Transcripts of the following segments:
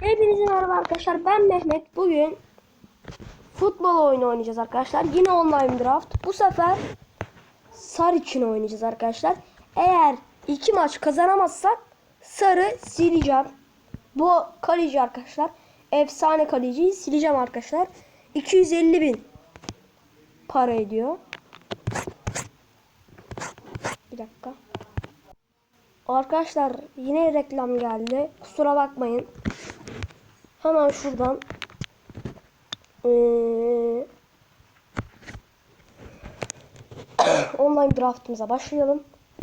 Hepinize merhaba arkadaşlar. Ben Mehmet. Bugün futbol oyunu oynayacağız arkadaşlar. Yine online draft. Bu sefer Sarı için oynayacağız arkadaşlar. Eğer iki maç kazanamazsak Sarı sileceğim. Bu kaleci arkadaşlar. Efsane kaleciyi sileceğim arkadaşlar. 250 bin para ediyor. Bir dakika. Arkadaşlar yine reklam geldi. Kusura bakmayın. Hemen şuradan eee, online draftımıza başlayalım.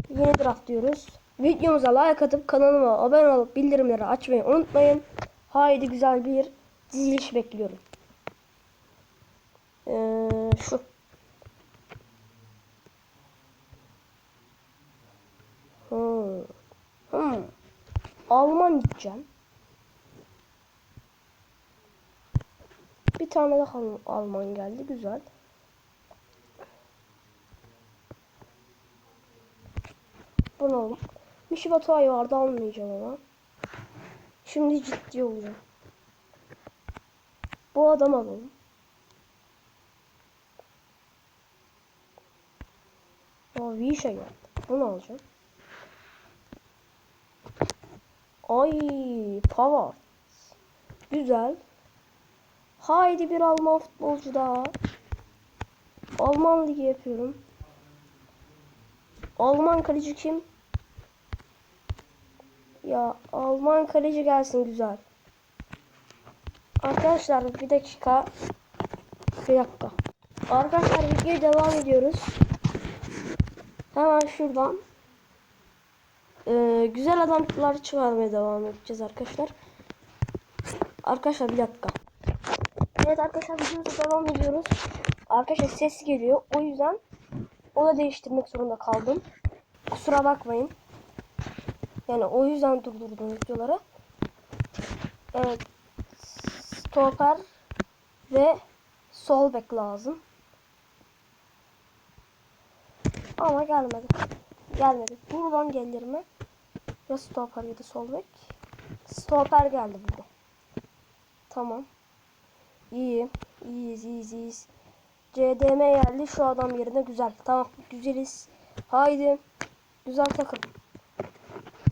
Yeni draft diyoruz. Videomuza like atıp kanalıma abone olup bildirimleri açmayı unutmayın. Haydi güzel bir diziliş bekliyorum. Eee, şu. Hmm. Hmm. Alman gideceğim. Bir tane daha Al- Alman geldi. Güzel. Bunu Mişi Batuay vardı almayacağım ama. Şimdi ciddi olacağım. Bu adam alalım. O Vişa geldi. Bunu alacağım. Ay Pavard. Güzel. Haydi bir Alman futbolcu daha. Alman ligi yapıyorum. Alman kaleci kim? Ya Alman kaleci gelsin güzel. Arkadaşlar bir dakika. Bir dakika. Arkadaşlar videoya devam ediyoruz. Hemen şuradan ee, güzel adamlar çıkarmaya devam edeceğiz arkadaşlar. Arkadaşlar bir dakika. Evet arkadaşlar videomuza devam ediyoruz. Arkadaşlar ses geliyor. O yüzden o da değiştirmek zorunda kaldım. Kusura bakmayın. Yani o yüzden durdurdum videoları. Evet. Stoper ve sol bek lazım. Ama gelmedi. Gelmedi. Buradan gelir mi? Ya stoper ya da sol bek. Stoper geldi burada. Tamam. İyi. İyiyiz, iyiyiz, iyiyiz. CDM geldi. Şu adam yerine güzel. Tamam. Güzeliz. Haydi. Güzel takım.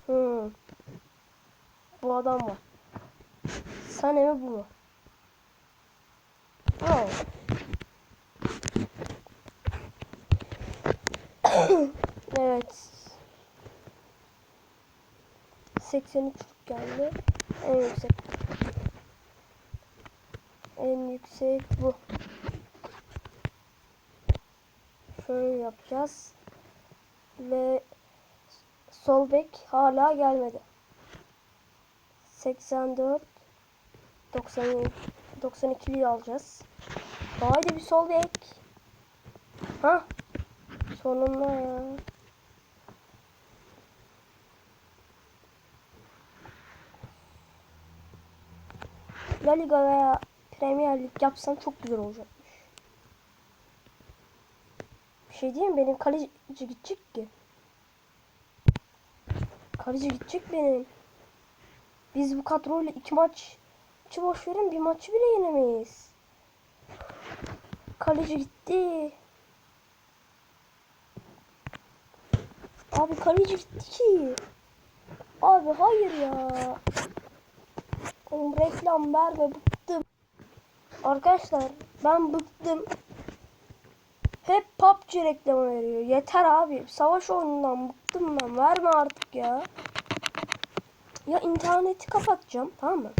Hmm. Bu adam var. Sane mi bu mu? Oh. evet. 83 geldi. En yüksek. En yüksek bu. Şöyle yapacağız. Ve sol bek hala gelmedi. 84 90 92'yi alacağız. Haydi bir sol bek. Ha? Sonunda ya. La Liga veya Premier Lig yapsam çok güzel olacakmış. Bir şey diyeyim benim kaleci gidecek ki. Kaleci gidecek benim. Biz bu kadroyla iki maç iki boş verin bir maçı bile yenemeyiz. Kaleci gitti. Abi kaleci gitti ki. Abi hayır ya. Oğlum reklam verme bıktım. Arkadaşlar ben bıktım. Hep PUBG reklamı veriyor. Yeter abi. Savaş oyunundan bıktım ben. Verme artık ya. Ya interneti kapatacağım tamam mı?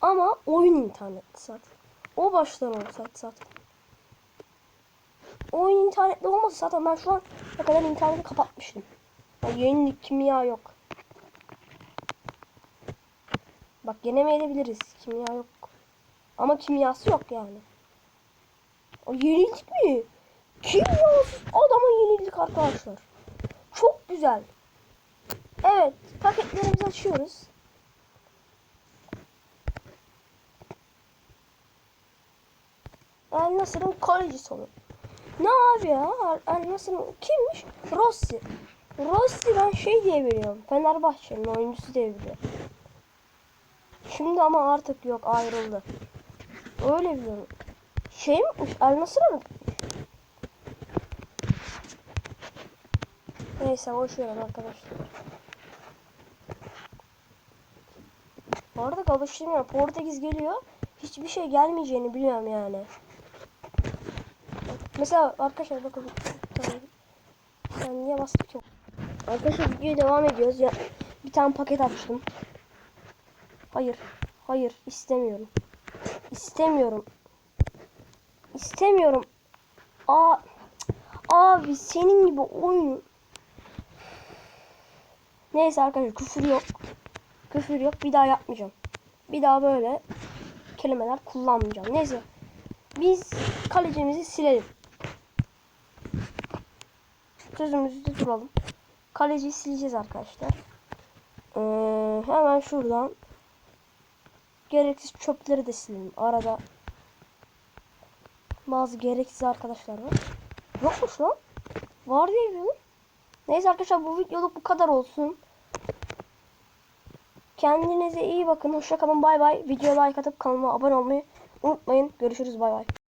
Ama oyun interneti zaten. O baştan olsaydı zaten. Oyun internetli olmasa zaten ben şu an ne kadar interneti kapatmıştım. Ya yenilik kimya yok. Bak yenemeyebiliriz. Kimya yok. Ama kimyası yok yani. O yenildik mi? Kimyasız adama yenildik arkadaşlar. Çok güzel. Evet. Paketlerimizi açıyoruz. El Nasır'ın kaleci sonu. Ne abi ya? El Nasır'ın kimmiş? Rossi. Rossi ben şey diye biliyorum. Fenerbahçe'nin oyuncusu diye biliyorum. Şimdi ama artık yok ayrıldı. Öyle biliyorum. Şey mi? El Nasır'a mı? Neyse boş verin arkadaşlar. Bu arada alıştırmıyor. Portekiz geliyor. Hiçbir şey gelmeyeceğini biliyorum yani. Mesela arkadaşlar bakın. Ben niye bastım ki? Arkadaşlar videoya devam ediyoruz. Ya, bir tane paket açtım. Hayır. Hayır. istemiyorum. İstemiyorum. İstemiyorum. Aa, abi senin gibi oyun. Neyse arkadaşlar küfür yok. Küfür yok. Bir daha yapmayacağım. Bir daha böyle kelimeler kullanmayacağım. Neyse. Biz kalecimizi silelim. Sözümüzde duralım. Kaleciyi sileceğiz arkadaşlar. Ee, hemen şuradan gereksiz çöpleri de silelim. Arada bazı gereksiz arkadaşlar var. Yokmuş lan. Var diye biliyordum. Neyse arkadaşlar bu videoluk bu kadar olsun. Kendinize iyi bakın. Hoşça kalın. Bay bay. Videoya like atıp kanalıma abone olmayı unutmayın. Görüşürüz. Bay bay.